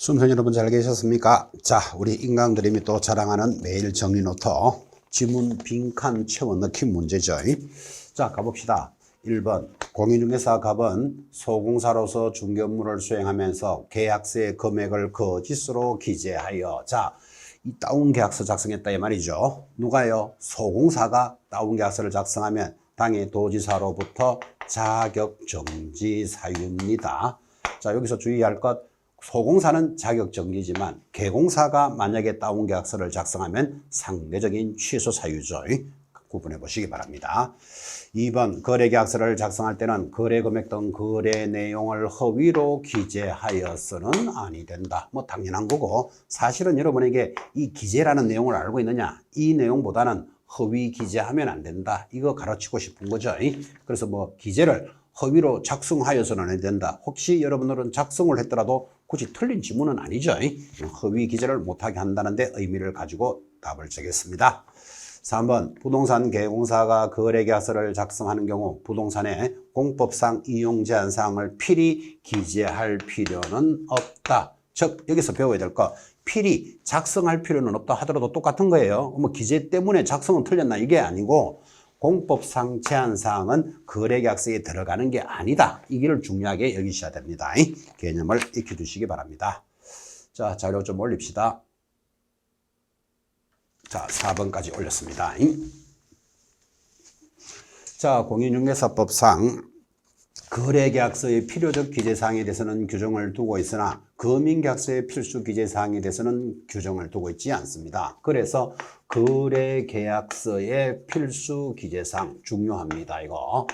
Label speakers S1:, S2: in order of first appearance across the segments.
S1: 순선 여러분 잘 계셨습니까? 자, 우리 인강드림이 또 자랑하는 매일 정리 노트 지문 빈칸 채워 넣기 문제죠. 자, 가봅시다. 1번 공인중개사 갑은 소공사로서 중개업무를 수행하면서 계약서의 금액을 거짓으로 기재하여 자, 이 다운 계약서 작성했다 이 말이죠. 누가요? 소공사가 다운 계약서를 작성하면 당해 도지사로부터 자격 정지 사유입니다. 자, 여기서 주의할 것 소공사는 자격 정지지만 개공사가 만약에 다운 계약서를 작성하면 상대적인 취소 사유죠. 구분해 보시기 바랍니다. 2번 거래 계약서를 작성할 때는 거래 금액 등 거래 내용을 허위로 기재하여서는 아니 된다. 뭐 당연한 거고 사실은 여러분에게 이 기재라는 내용을 알고 있느냐? 이 내용보다는 허위 기재하면 안 된다. 이거 가르치고 싶은 거죠. 그래서 뭐 기재를 허위로 작성하여서는 안 된다. 혹시 여러분들은 작성을 했더라도 굳이 틀린 지문은 아니죠. 허위 기재를 못하게 한다는데 의미를 가지고 답을 적겠습니다. 3번 부동산 개공사가 거래 계약서를 작성하는 경우 부동산의 공법상 이용 제한 사항을 필히 기재할 필요는 없다. 즉 여기서 배워야 될 거 필히 작성할 필요는 없다 하더라도 똑같은 거예요. 뭐 기재 때문에 작성은 틀렸나 이게 아니고 공법상 제한 사항은 거래계약서에 들어가는 게 아니다. 이걸 중요하게 여기셔야 됩니다. 개념을 익혀두시기 바랍니다. 자 자료 좀 올립시다. 자, 4번까지 올렸습니다. 자, 공인중개사법상 거래계약서의 필요적 기재사항에 대해서는 규정을 두고 있으나 금융계약서의 필수 기재사항에 대해서는 규정을 두고 있지 않습니다. 그래서 거래계약서의 필수 기재사항 중요합니다. 이거.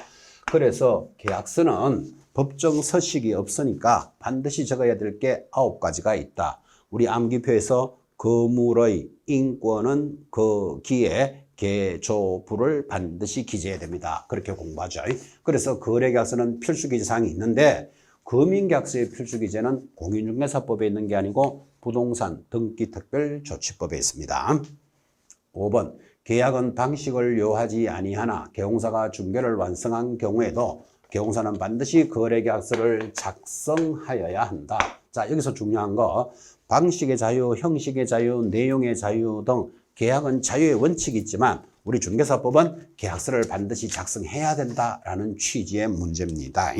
S1: 그래서 계약서는 법정 서식이 없으니까 반드시 적어야 될 게 아홉 가지가 있다. 우리 암기표에서 거물의 인권은 거기에 개조부를 반드시 기재해야 됩니다. 그렇게 공부하죠. 그래서 거래계약서는 필수기재사항이 있는데 금융계약서의 필수기재는 공인중개사법에 있는 게 아니고 부동산 등기특별조치법에 있습니다. 5번 계약은 방식을 요하지 아니하나 개공사가 중개를 완성한 경우에도 개공사는 반드시 거래계약서를 작성하여야 한다. 자 여기서 중요한 거 방식의 자유, 형식의 자유, 내용의 자유 등 계약은 자유의 원칙이 있지만 우리 중개사법은 계약서를 반드시 작성해야 된다라는 취지의 문제입니다.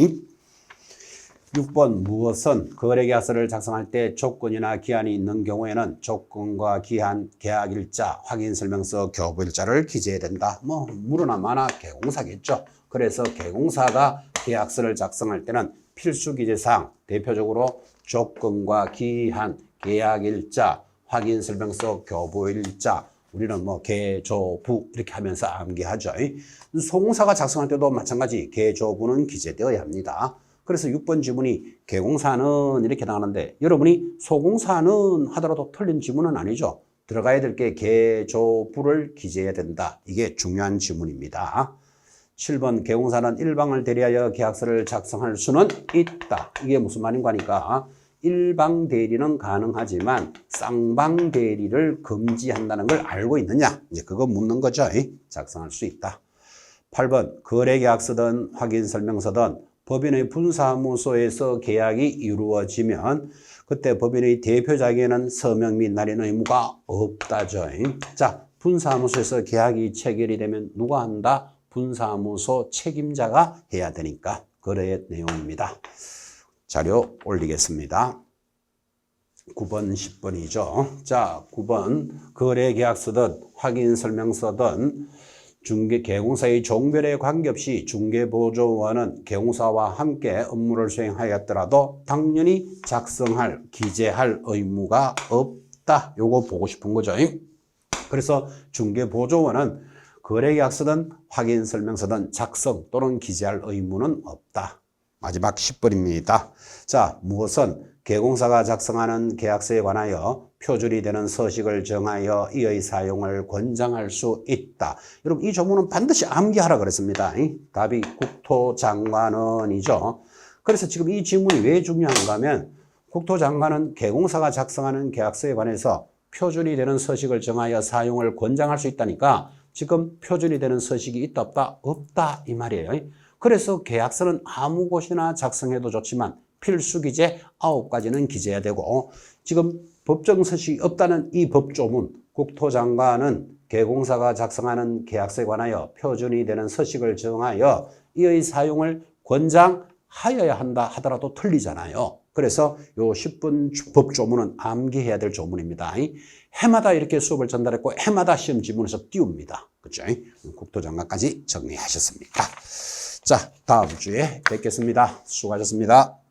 S1: 6번 무엇은 거래계약서를 작성할 때 조건이나 기한이 있는 경우에는 조건과 기한, 계약일자, 확인설명서, 교부일자를 기재해야 된다. 뭐 물으나 마나 개공사겠죠. 그래서 개공사가 계약서를 작성할 때는 필수 기재사항 대표적으로 조건과 기한, 계약일자, 확인 설명서, 교부일자 우리는 뭐 개조부 이렇게 하면서 암기하죠. 소공사가 작성할 때도 마찬가지 개조부는 기재되어야 합니다. 그래서 6번 지문이 개공사는 이렇게 나오는데 여러분이 소공사는 하더라도 틀린 지문은 아니죠. 들어가야 될 게 개조부를 기재해야 된다. 이게 중요한 지문입니다. 7번 개공사는 일방을 대리하여 계약서를 작성할 수는 있다. 이게 무슨 말인가 하니까 일방 대리는 가능하지만 쌍방 대리를 금지한다는 걸 알고 있느냐? 이제 그거 묻는 거죠. 작성할 수 있다. 8번 거래계약서든 확인설명서든 법인의 분사무소에서 계약이 이루어지면 그때 법인의 대표자에게는 서명 및 날인 의무가 없다죠. 자, 분사무소에서 계약이 체결이 되면 누가 한다? 분사무소 책임자가 해야 되니까 거래의 내용입니다. 자료 올리겠습니다. 9번, 10번이죠. 자, 9번 거래계약서든 확인설명서든 중개 개공사의 종별에 관계없이 중개보조원은 개공사와 함께 업무를 수행하였더라도 당연히 작성할, 기재할 의무가 없다. 요거 보고 싶은 거죠. 그래서 중개보조원은 거래계약서든 확인설명서든 작성 또는 기재할 의무는 없다. 마지막 10번입니다. 자, 무엇은 개공사가 작성하는 계약서에 관하여 표준이 되는 서식을 정하여 이의 사용을 권장할 수 있다. 여러분 이 조문은 반드시 암기하라 그랬습니다. 답이 국토장관은이죠. 그래서 지금 이 질문이 왜 중요한가 하면 국토장관은 개공사가 작성하는 계약서에 관해서 표준이 되는 서식을 정하여 사용을 권장할 수 있다니까 지금 표준이 되는 서식이 있다 없다? 없다 이 말이에요. 그래서 계약서는 아무 곳이나 작성해도 좋지만 필수 기재 아홉 가지는 기재해야 되고 지금 법정 서식이 없다는 이 법조문 국토장관은 개공사가 작성하는 계약서에 관하여 표준이 되는 서식을 정하여 이의 사용을 권장하여야 한다 하더라도 틀리잖아요. 그래서 요 10분 법조문은 암기해야 될 조문입니다. 해마다 이렇게 수업을 전달했고 해마다 시험 지문에서 띄웁니다. 그죠? 국토장관까지 정리하셨습니까? 자, 다음 주에 뵙겠습니다. 수고하셨습니다.